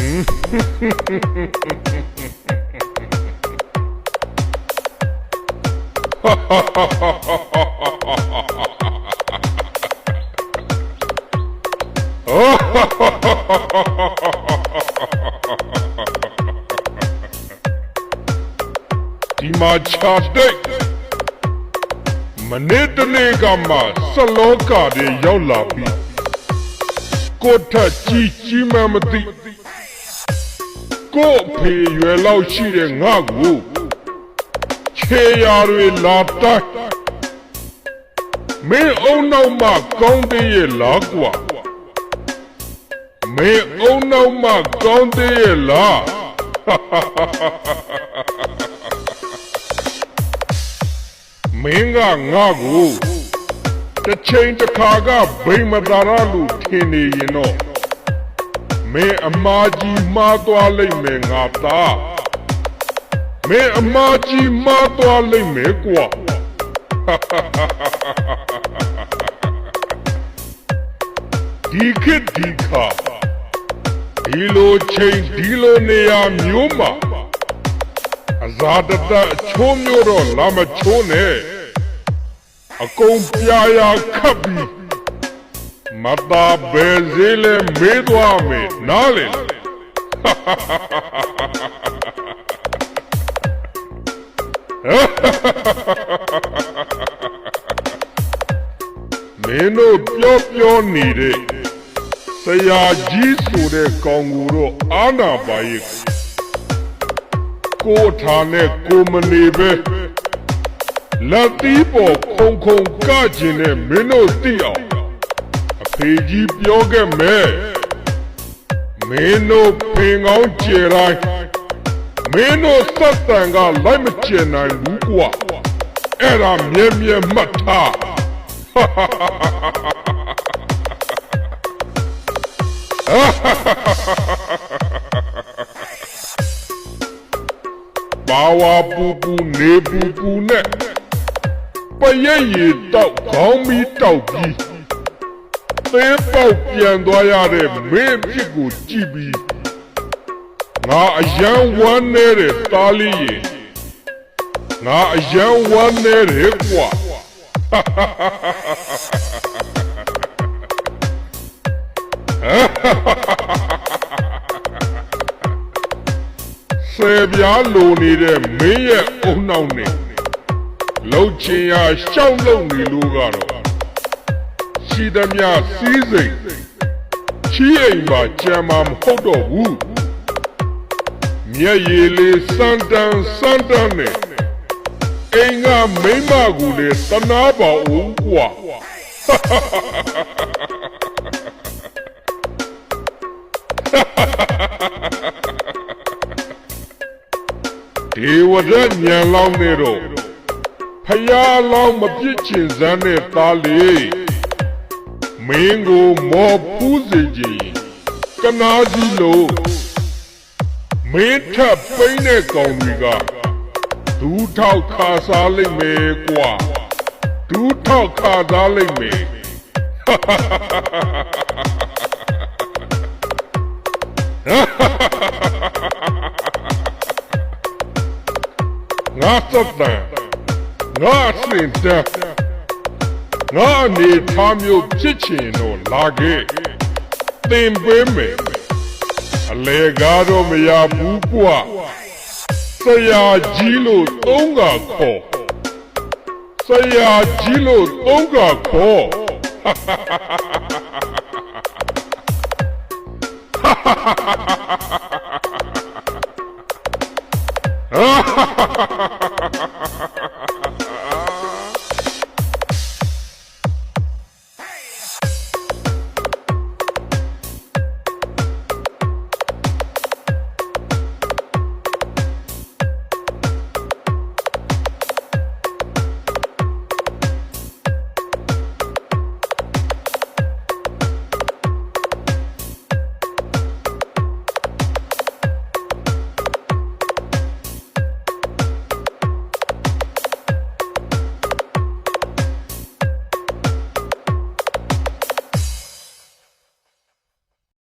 ဒီမှာခြာတိတ်မနေ့တနေ့ကမှစလောကတွေရောက်လာပြီးကိုထက်ကြီးကြီးမှမသိ ကို့အဖေရွယ်လောက်ရှိတဲ့ငါ့ကိုခြေရာတွေလာတိုက်မင်းအုံနောက်မှကောင်းသေးရဲ့လားကွာမင်းအုံနောက်မှကောင်းသေးရဲ့လားမင်းကငါ့ကိုတစ်ချိန်တစ်ခါကဗိမသာရလို့ထင်နေရင်တော့ မင်းအမားကြီးမှားသွားလိမ့်မယ်ငါသားမင်းအမားကြီးမှားသွားလိမ့်မယ်ကွာဒီခေတ်ဒီခါဒီလိုချိန်ဒီလိုနေရာမျိုးမှာ အဇာတတအချိုးမျိုးတော့လာမချိုးနဲ့အကုန်ပြာရာခတ်ပြီး မတာဘယ်စည်းလဲမေးသွားမယ်နားလေမင်းတို့ပြောပြောနေတဲ့ဆရာကြီးဆိုတဲ့ကောင်ကိုတော့အာနာပါရဲ့ကိုထားနဲ့ကိုမနေပဲလက်သီးပေါ်ခုံခုံကကျင်တဲ့မင်းတို့သိအောင်အ ဖေကြီးပြောခဲ့မယ်မင်းတို့ပင်ကောင်းကျေတိုင်းမင်းတို့စက်တန်ကလိုက်မကျင်နိုင်ဘူးကွာအဲ့ဒါမြဲမြဲမှတ်ထားပါဝါပူပူနေပူပူနဲ့ပရက်ရည်တောက်ခေါင်းမီတောက်ပြီး သေးပေါက်ပြန်သွားရတဲ့မင်းအဖြစ်ကိုကြည့်ပြီးငါအယံဝမ်းနေတဲ့သားလေးရေငါအယံဝမ်းနေတယ်ကွာဆယ်ပြားလိုနေတဲ့မင်းရဲ့အုံနောက်နဲ့လှုပ်ချင်ရရှောက်လုံနေလို့ကတော့ ရှိသမျှစီးစိမ်ချီးအိမ်မှာကြံမှာမဟုတ်တော့ဘူးမျက်ရည်လေးစမ်းတန်းစမ်းတန်းနဲ့အိမ်ကမိမကူလေတနာပါဦးကွာဒေဝရညံလောင်းနေတော့ဖယားလောင်းမပြစ်ချင်စမ်းတဲ့သားလေး မင်းကိုမော်ပူးစေခြင်းကနာကြီးလို့မင်းထပ်ပိန်းတဲ့ကောင်တွေကဒူးထောက်ခါစားလိမ့်မယ်ကွာဒူးထောက်ခါစားလိမ့်မယ်ငါစက်တန်ငါစင်တက် ငါအနေထားမျိုးဖြစ်ချင်တော့လာခဲ့သင်ပေးမယ်အလေကားတော့မရဘူးကွာဆရာကြီးလို့သုံးကခေါ်ဆရာကြီးလို့သုံးကခေါ်ဟာ